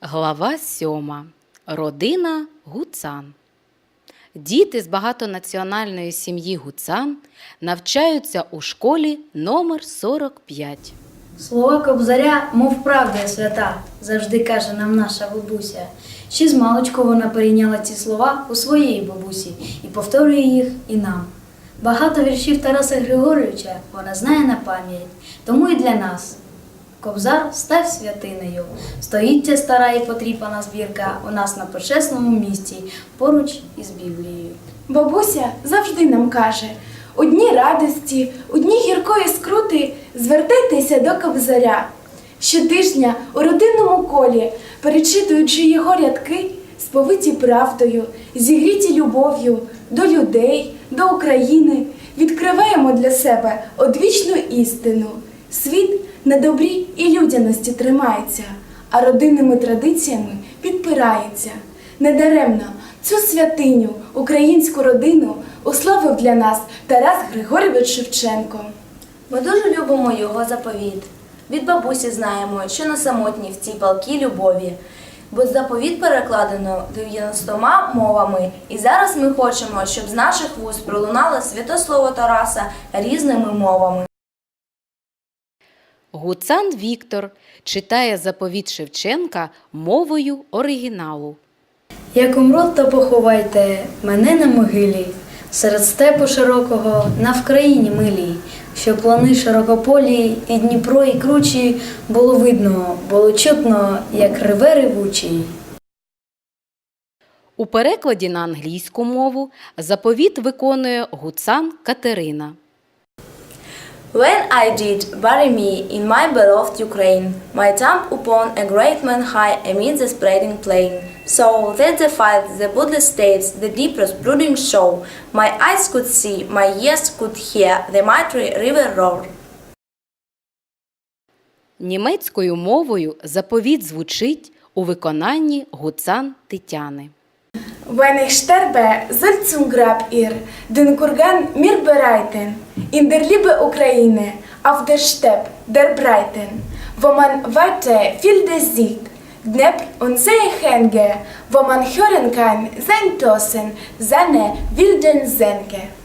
Глава сьома. Родина Гуцан. Діти з багатонаціональної сім'ї Гуцан навчаються у школі номер 45. Слова кобзаря, мов правда свята, завжди каже нам наша бабуся. Ще з маличку вона перейняла ці слова у своєї бабусі і повторює їх і нам. Багато віршів Тараса Григоровича вона знає на пам'ять, тому і для нас. Кобзар став святинею. Стоїть ця стара і потріпана збірка у нас на почесному місці, поруч із Біблією. Бабуся завжди нам каже: у дні радості, у гіркої скрути звертайтеся до кобзаря. Щотижня у родинному колі, перечитуючи його рядки, сповиті правдою, зігріті любов'ю до людей, до України, відкриваємо для себе одвічну істину. Світ на добрі і людяності тримається, а родинними традиціями підпирається. Недаремно цю святиню, українську родину, уславив для нас Тарас Григорьович Шевченко. Ми дуже любимо його заповіт. Від бабусі знаємо, що не самотні в цій палкій любові. Бо заповіт перекладено 90 мовами, і зараз ми хочемо, щоб з наших вуст пролунало святослово Тараса різними мовами. Гуцан Віктор читає заповіт Шевченка мовою оригіналу. Як умру, то поховайте мене на могилі, серед степу широкого на Вкраїні милій, що плани широкополі і Дніпро, і кручі було видно, було чутно, як реве ревучий. У перекладі на англійську мову заповіт виконує Гуцан Катерина. When I did bury me in my beloved Ukraine, my tomb upon a great man high amid the spreading plain, so that the fight, the woodless states, the deepest brooding show, my eyes could see, my ears could hear the mighty river roar. Німецькою мовою заповіт звучить у виконанні Гуцан Тетяни. Wenn ich sterbe, soll zum Grab ihr den Kurgan mir bereiten, in der Liebe Ukraine, auf der Steppe, der Breiten, wo man weite Felder sieht, Dnepr und See hänge, wo man hören kann sein Tosen, seine wilden Sänge.